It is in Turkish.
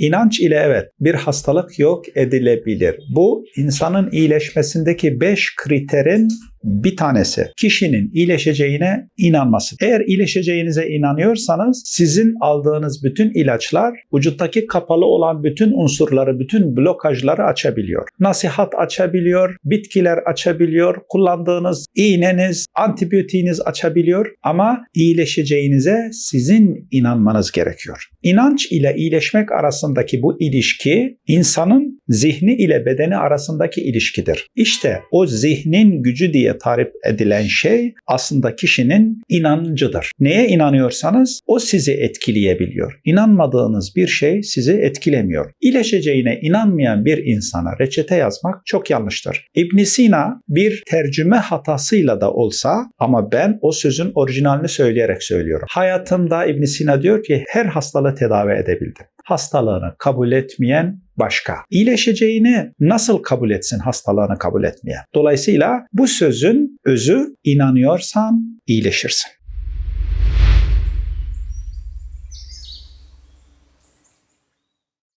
İnanç ile evet bir hastalık yok edilebilir. Bu insanın iyileşmesindeki 5 kriterin bir tanesi kişinin iyileşeceğine inanması. Eğer iyileşeceğinize inanıyorsanız sizin aldığınız bütün ilaçlar vücuttaki kapalı olan bütün unsurları, bütün blokajları açabiliyor. Nasihat açabiliyor, bitkiler açabiliyor, kullandığınız iğneniz, antibiyotiğiniz açabiliyor ama iyileşeceğinize sizin inanmanız gerekiyor. İnanç ile iyileşmek arasındaki bu ilişki insanın zihni ile bedeni arasındaki ilişkidir. İşte o zihnin gücü diye tarif edilen şey aslında kişinin inancıdır. Neye inanıyorsanız o sizi etkileyebiliyor. İnanmadığınız bir şey sizi etkilemiyor. İyileşeceğine inanmayan bir insana reçete yazmak çok yanlıştır. İbn Sina bir tercüme hatasıyla da olsa ama ben o sözün orijinalini söyleyerek söylüyorum. Hayatımda İbn Sina diyor ki her hastalığı tedavi edebildim. Hastalığını kabul etmeyen başka. İyileşeceğini nasıl kabul etsin hastalığını kabul etmeyen? Dolayısıyla bu sözün özü inanıyorsan iyileşirsin.